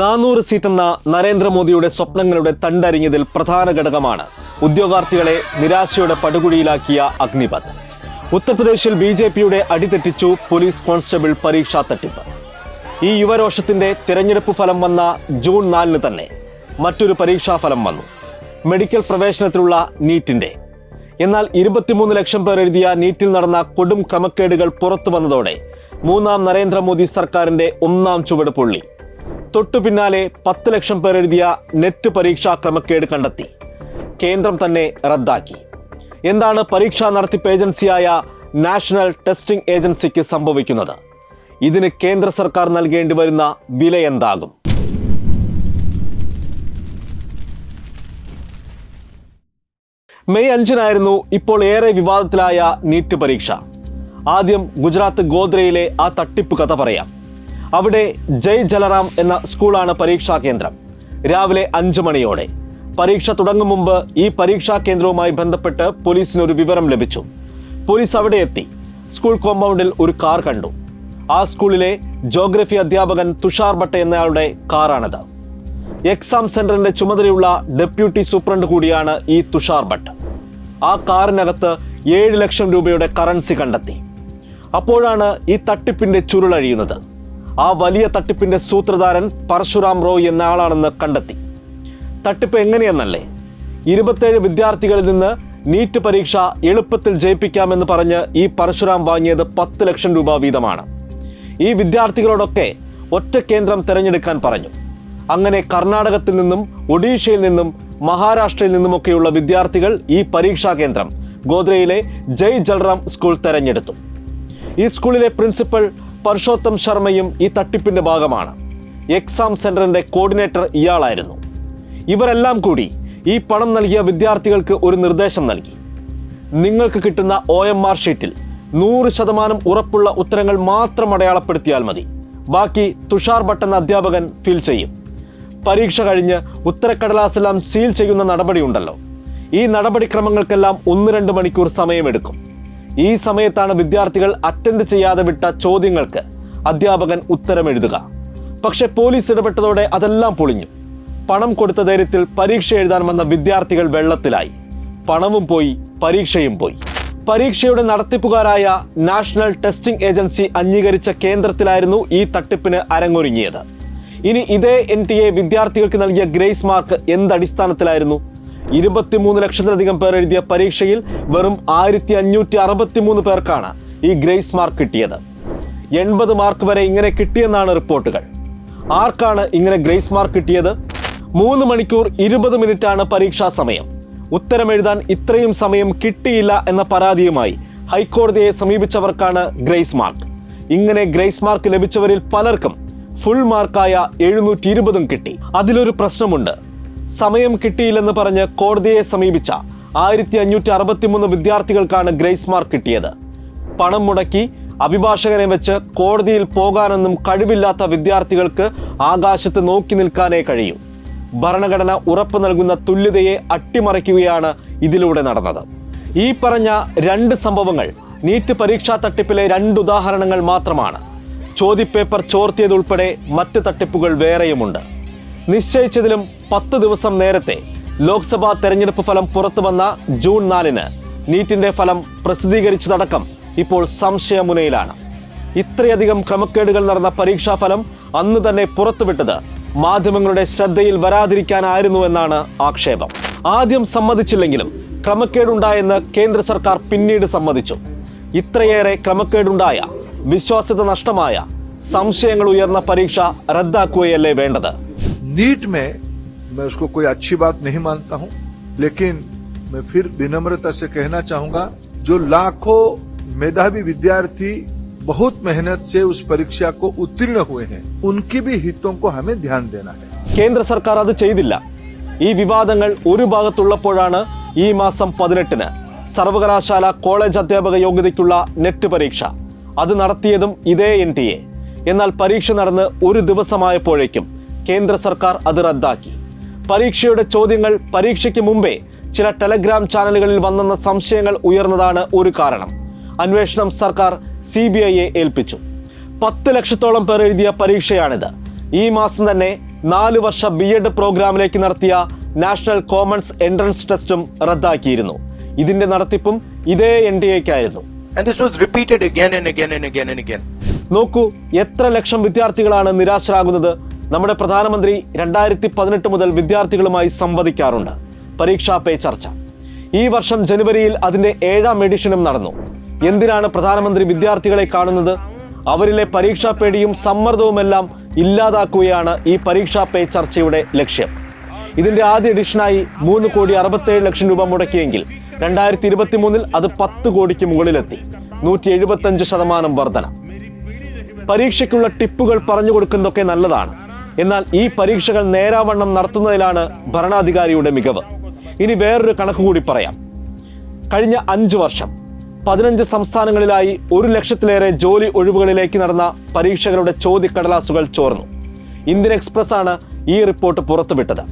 നാനൂറ് സീറ്റെന്ന നരേന്ദ്രമോദിയുടെ സ്വപ്നങ്ങളുടെ തണ്ടരിഞ്ഞതിൽ പ്രധാന ഘടകമാണ് ഉദ്യോഗാർത്ഥികളെ നിരാശയുടെ പടുകുഴിയിലാക്കിയ അഗ്നിപത് ഉത്തർപ്രദേശിൽ ബി ജെ പിയുടെ അടിതെറ്റിച്ചു പോലീസ് കോൺസ്റ്റബിൾ പരീക്ഷാ തട്ടിപ്പ്. ഈ യുവരോഷത്തിന്റെ തിരഞ്ഞെടുപ്പ് ഫലം വന്ന ജൂൺ നാലിന് തന്നെ മറ്റൊരു പരീക്ഷാ ഫലം വന്നു. മെഡിക്കൽ പ്രവേശനത്തിലുള്ള നീറ്റിന്റെ. എന്നാൽ ഇരുപത്തിമൂന്ന് ലക്ഷം പേർ എഴുതിയ നീറ്റിൽ നടന്ന കൊടും ക്രമക്കേടുകൾ പുറത്തു വന്നതോടെ മൂന്നാം നരേന്ദ്രമോദി സർക്കാരിന്റെ ഒന്നാം ചുവട് പൊള്ളി. തൊട്ടു പിന്നാലെ പത്ത് ലക്ഷം പേർ എഴുതിയ നെറ്റ് പരീക്ഷാ ക്രമക്കേട് കണ്ടെത്തി. കേന്ദ്രം തന്നെ റദ്ദാക്കി. എന്താണ് പരീക്ഷാ നടത്തിപ്പ് ഏജൻസിയായ നാഷണൽ ടെസ്റ്റിംഗ് ഏജൻസിക്ക് സംഭവിക്കുന്നത്? ഇതിന് കേന്ദ്ര സർക്കാർ നൽകേണ്ടി വരുന്ന വില എന്താകും? മെയ് അഞ്ചിനായിരുന്നു ഇപ്പോൾ ഏറെ വിവാദത്തിലായ നീറ്റ് പരീക്ഷ. ആദ്യം ഗുജറാത്ത് ഗോദ്രയിലെ ആ തട്ടിപ്പ് കഥ പറയാം. അവിടെ ജയ് ജലറാം എന്ന സ്കൂളാണ് പരീക്ഷാ കേന്ദ്രം. രാവിലെ അഞ്ചു മണിയോടെ. പരീക്ഷ തുടങ്ങും മുമ്പ് ഈ പരീക്ഷാ കേന്ദ്രവുമായി ബന്ധപ്പെട്ട് പോലീസിന് ഒരു വിവരം ലഭിച്ചു. പോലീസ് അവിടെ എത്തി. സ്കൂൾ കോമ്പൗണ്ടിൽ ഒരു കാർ കണ്ടു. ആ സ്കൂളിലെ ജോഗ്രഫി അധ്യാപകൻ തുഷാർ ഭട്ട് എന്നയാളുടെ കാറാണത്. എക്സാം സെന്ററിന്റെ ചുമതലയുള്ള ഡെപ്യൂട്ടി സൂപ്രണ്ട് കൂടിയാണ് ഈ തുഷാർ ഭട്ട്. ആ കാറിനകത്ത് ഏഴ് ലക്ഷം രൂപയുടെ കറൻസി കണ്ടെത്തി. അപ്പോഴാണ് ഈ തട്ടിപ്പിന്റെ ചുരുളഴിയുന്നത്. ആ വലിയ തട്ടിപ്പിന്റെ സൂത്രധാരൻ പരശുറാം റോയ് എന്ന ആളാണെന്ന് കണ്ടെത്തി. തട്ടിപ്പ് എങ്ങനെയെന്നല്ലേ? ഇരുപത്തേഴ് വിദ്യാർത്ഥികളിൽ നിന്ന് നീറ്റ് പരീക്ഷ എളുപ്പത്തിൽ ജയിപ്പിക്കാമെന്ന് പറഞ്ഞ് ഈ പരശുറാം വാങ്ങിയത് പത്ത് ലക്ഷം രൂപ വീതമാണ്. ഈ വിദ്യാർത്ഥികളോടൊക്കെ ഒറ്റ കേന്ദ്രം തിരഞ്ഞെടുക്കാൻ പറഞ്ഞു. അങ്ങനെ കർണാടകത്തിൽ നിന്നും ഒഡീഷയിൽ നിന്നും മഹാരാഷ്ട്രയിൽ നിന്നുമൊക്കെയുള്ള വിദ്യാർത്ഥികൾ ഈ പരീക്ഷാ കേന്ദ്രം ഗോദ്രയിലെ ജയ് ജൽറാം സ്കൂൾ തെരഞ്ഞെടുത്തു. ഈ സ്കൂളിലെ പ്രിൻസിപ്പൽ പർഷോത്തം ശർമ്മയും ഈ തട്ടിപ്പിന്റെ ഭാഗമാണ്. എക്സാം സെന്ററിന്റെ കോർഡിനേറ്റർ ഇയാളായിരുന്നു. ഇവരെല്ലാം കൂടി ഈ പണം നൽകിയ വിദ്യാർത്ഥികൾക്ക് ഒരു നിർദ്ദേശം നൽകി. നിങ്ങൾക്ക് കിട്ടുന്ന ഒ എം ആർ ഷീറ്റിൽ നൂറ് ശതമാനം ഉറപ്പുള്ള ഉത്തരങ്ങൾ മാത്രം അടയാളപ്പെടുത്തിയാൽ മതി. ബാക്കി തുഷാർ ഭട്ട് എന്ന അധ്യാപകൻ ഫിൽ ചെയ്യും. പരീക്ഷ കഴിഞ്ഞ് ഉത്തരക്കടലാസെല്ലാം സീൽ ചെയ്യുന്ന നടപടിയുണ്ടല്ലോ. ഈ നടപടിക്രമങ്ങൾക്കെല്ലാം ഒന്ന് രണ്ട് മണിക്കൂർ സമയമെടുക്കും. ഈ സമയത്താണ് വിദ്യാർത്ഥികൾ അറ്റൻഡ് ചെയ്യാതെ വിട്ട ചോദ്യങ്ങൾക്ക് അധ്യാപകൻ ഉത്തരം എഴുതുക പക്ഷെ പോലീസ് ഇടപെട്ടതോടെ അതെല്ലാം പൊളിഞ്ഞു. പണം കൊടുത്ത ധൈര്യത്തിൽ പരീക്ഷ എഴുതാൻ വന്ന വിദ്യാർത്ഥികൾ വെള്ളത്തിലായി. പണവും പോയി പരീക്ഷയും പോയി. പരീക്ഷയുടെ നടത്തിപ്പുകാരായ നാഷണൽ ടെസ്റ്റിംഗ് ഏജൻസി അംഗീകരിച്ച കേന്ദ്രത്തിലായിരുന്നു ഈ തട്ടിപ്പിന് അരങ്ങൊരുങ്ങിയത്. ഇനി ഇതേ എൻ ടി എ വിദ്യാർത്ഥികൾക്ക് നൽകിയ ഗ്രേസ് മാർക്ക് എന്തടിസ്ഥാനത്തിലായിരുന്നു? ഇരുപത്തിമൂന്ന് ലക്ഷത്തിലധികം പേർ എഴുതിയ പരീക്ഷയിൽ വെറും ആയിരത്തി അഞ്ഞൂറ്റി അറുപത്തിമൂന്ന് പേർക്കാണ് ഈ ഗ്രേസ് മാർക്ക് കിട്ടിയത്. എൺപത് മാർക്ക് വരെ ഇങ്ങനെ കിട്ടിയെന്നാണ് റിപ്പോർട്ടുകൾ. ആർക്കാണ് ഇങ്ങനെ ഗ്രേസ് മാർക്ക് കിട്ടിയത്? മൂന്ന് മണിക്കൂർ ഇരുപത് മിനിറ്റാണ് പരീക്ഷാ സമയം. ഉത്തരം എഴുതാൻ ഇത്രയും സമയം കിട്ടിയില്ല എന്ന പരാതിയുമായി ഹൈക്കോടതിയെ സമീപിച്ചവർക്കാണ് ഗ്രേസ് മാർക്ക്. ഇങ്ങനെ ഗ്രേസ് മാർക്ക് ലഭിച്ചവരിൽ പലർക്കും ഫുൾ മാർക്കായ എഴുന്നൂറ്റി ഇരുപതും കിട്ടി. അതിലൊരു പ്രശ്നമുണ്ട്. സമയം കിട്ടിയില്ലെന്ന് പറഞ്ഞ് കോടതിയെ സമീപിച്ച ആയിരത്തി അഞ്ഞൂറ്റി അറുപത്തിമൂന്ന് വിദ്യാർത്ഥികൾക്കാണ് ഗ്രേസ് മാർക്ക് കിട്ടിയത്. പണം മുടക്കി അഭിഭാഷകനെ വെച്ച് കോടതിയിൽ പോകാനൊന്നും കഴിവില്ലാത്ത വിദ്യാർത്ഥികൾക്ക് ആകാശത്ത് നോക്കി നിൽക്കാനേ കഴിയൂ. ഭരണഘടന ഉറപ്പു നൽകുന്ന തുല്യതയെ അട്ടിമറിക്കുകയാണ് ഇതിലൂടെ നടന്നത്. ഈ പറഞ്ഞ രണ്ട് സംഭവങ്ങൾ നീറ്റ് പരീക്ഷാ തട്ടിപ്പിലെ രണ്ട് ഉദാഹരണങ്ങൾ മാത്രമാണ്. ചോദ്യപേപ്പർ ചോർത്തിയതുൾപ്പെടെ മറ്റ് തട്ടിപ്പുകൾ വേറെയുമുണ്ട്. നിശ്ചയിച്ചതിലും പത്ത് ദിവസം നേരത്തെ ലോക്സഭാ തെരഞ്ഞെടുപ്പ് ഫലം പുറത്തു വന്ന ജൂൺ നാലിന് നീറ്റിന്റെ ഫലം പ്രസിദ്ധീകരിച്ചതടക്കം ഇപ്പോൾ സംശയമുനയിലാണ്. ഇത്രയധികം ക്രമക്കേടുകൾ നടന്ന പരീക്ഷാ ഫലം അന്ന് തന്നെ പുറത്തുവിട്ടത് മാധ്യമങ്ങളുടെ ശ്രദ്ധയിൽ വരാതിരിക്കാനായിരുന്നു എന്നാണ് ആക്ഷേപം. ആദ്യം സമ്മതിച്ചില്ലെങ്കിലും ക്രമക്കേടുണ്ടായെന്ന് കേന്ദ്ര സർക്കാർ പിന്നീട് സമ്മതിച്ചു. ഇത്രയേറെ ക്രമക്കേടുണ്ടായ വിശ്വാസ്യത നഷ്ടമായ സംശയങ്ങൾ ഉയർന്ന പരീക്ഷ റദ്ദാക്കുകയല്ലേ വേണ്ടത്? नीट में मैं उसको कोई अच्छी बात नहीं मानता हूं लेकिन मैं फिर विनम्रता से कहना चाहूंगा जो लाखों मेधावी विद्यार्थी बहुत मेहनत से उस परीक्षा को उत्तीर्ण हुए हैं उनके भी हितों को हमें ध्यान देना है കേന്ദ്ര സർക്കാർ അത് ചെയ്തില്ല ഈ വിവാദങ്ങൾ ഒരു ഭാഗത്തുള്ളപ്പോഴാണ് ഈ മാസം പതിനെട്ടിന് സർവകലാശാല കോളേജ് അധ്യാപക യോഗ്യതയ്ക്കുള്ള നെറ്റ് പരീക്ഷ അത് നടത്തിയതും ഇതേ എൻ ടി എ എന്നാൽ പരീക്ഷ നടന്ന് ഒരു ദിവസമായപ്പോഴേക്കും കേന്ദ്ര സർക്കാർ അത് റദ്ദാക്കി. പരീക്ഷയുടെ ചോദ്യങ്ങൾ പരീക്ഷയ്ക്ക് മുമ്പേ ചില ടെലഗ്രാം ചാനലുകളിൽ വന്നെന്ന സംശയങ്ങൾ ഉയർന്നതാണ് ഒരു കാരണം. അന്വേഷണം സർക്കാർ സി ബി ഐയെ ഏൽപ്പിച്ചു. പത്ത് ലക്ഷത്തോളം പേർ എഴുതിയ പരീക്ഷയാണിത്. ഈ മാസം തന്നെ നാല് വർഷ ബി എഡ് പ്രോഗ്രാമിലേക്ക് നടത്തിയ നാഷണൽ കോമൺസ് എൻട്രൻസ് ടെസ്റ്റും റദ്ദാക്കിയിരുന്നു. ഇതിന്റെ നടത്തിപ്പും ഇതേ എൻ ഡി എക്കായിരുന്നു. നോക്കൂ എത്ര ലക്ഷം വിദ്യാർത്ഥികളാണ് നിരാശരാകുന്നത് നമ്മുടെ പ്രധാനമന്ത്രി രണ്ടായിരത്തി പതിനെട്ട് മുതൽ വിദ്യാർത്ഥികളുമായി സംവദിക്കാറുണ്ട്. പരീക്ഷാ പേ ചർച്ച. ഈ വർഷം ജനുവരിയിൽ അതിന്റെ ഏഴാം എഡിഷനും നടന്നു. എന്തിനാണ് പ്രധാനമന്ത്രി വിദ്യാർത്ഥികളെ കാണുന്നത്? അവരിലെ പരീക്ഷാ പേടിയും സമ്മർദ്ദവുമെല്ലാം ഇല്ലാതാക്കുകയാണ് ഈ പരീക്ഷാ പേ ചർച്ചയുടെ ലക്ഷ്യം. ഇതിന്റെ ആദ്യ എഡിഷനായി മൂന്ന് കോടി അറുപത്തേഴ് ലക്ഷം രൂപ മുടക്കിയെങ്കിൽ രണ്ടായിരത്തി ഇരുപത്തി മൂന്നിൽ അത് പത്ത് കോടിക്ക് മുകളിലെത്തി. നൂറ്റി എഴുപത്തഞ്ച് ശതമാനം വർധന. പരീക്ഷയ്ക്കുള്ള ടിപ്പുകൾ പറഞ്ഞു കൊടുക്കുന്നതൊക്കെ നല്ലതാണ്. എന്നാൽ ഈ പരീക്ഷകൾ നേരാവണ്ണം നടത്തുന്നതിലാണ് ഭരണാധികാരിയുടെ മികവ്. ഇനി വേറൊരു കണക്ക് കൂടി പറയാം. കഴിഞ്ഞ അഞ്ചു വർഷം പതിനഞ്ച് സംസ്ഥാനങ്ങളിലായി ഒരു ലക്ഷത്തിലേറെ ജോലി ഒഴിവുകളിലേക്ക് നടന്ന പരീക്ഷകളുടെ ചോദ്യക്കടലാസുകൾ ചോർന്നു. ഇന്ത്യൻ എക്സ്പ്രസ് ആണ് ഈ റിപ്പോർട്ട് പുറത്തുവിട്ടത്.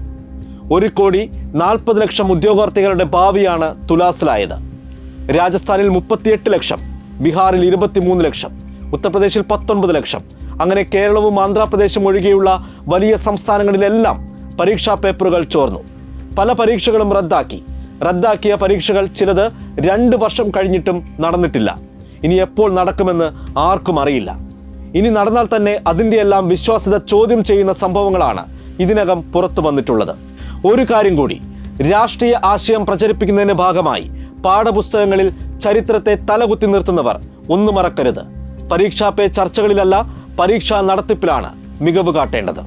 ഒരു കോടി നാൽപ്പത് ലക്ഷം ഉദ്യോഗാർത്ഥികളുടെ ഭാവിയാണ് തുലാസിലായത്. രാജസ്ഥാനിൽ മുപ്പത്തിയെട്ട് ലക്ഷം ബീഹാറിൽ ഇരുപത്തിമൂന്ന് ലക്ഷം ഉത്തർപ്രദേശിൽ പത്തൊൻപത് ലക്ഷം അങ്ങനെ കേരളവും ആന്ധ്രാപ്രദേശും ഒഴികെയുള്ള വലിയ സംസ്ഥാനങ്ങളിലെല്ലാം പരീക്ഷാ പേപ്പറുകൾ ചോർന്നു. പല പരീക്ഷകളും റദ്ദാക്കി. റദ്ദാക്കിയ പരീക്ഷകൾ ചിലത് രണ്ട് വർഷം കഴിഞ്ഞിട്ടും നടന്നിട്ടില്ല. ഇനി എപ്പോൾ നടക്കുമെന്ന് ആർക്കും അറിയില്ല. ഇനി നടന്നാൽ തന്നെ അതിന്റെ എല്ലാം വിശ്വാസ്യത ചോദ്യം ചെയ്യുന്ന സംഭവങ്ങളാണ് ഇതിനകം പുറത്തു വന്നിട്ടുള്ളത്. ഒരു കാര്യം കൂടി. രാഷ്ട്രീയ ആശയം പ്രചരിപ്പിക്കുന്നതിന്റെ ഭാഗമായി പാഠപുസ്തകങ്ങളിൽ ചരിത്രത്തെ തലകുത്തി നിർത്തുന്നവർ ഒന്നു മറക്കരുത്. പരീക്ഷാ പേ ചർച്ചകളിലല്ല പരീക്ഷാ നടത്തിപ്പിലാണ് മികവ് കാട്ടേണ്ടത്.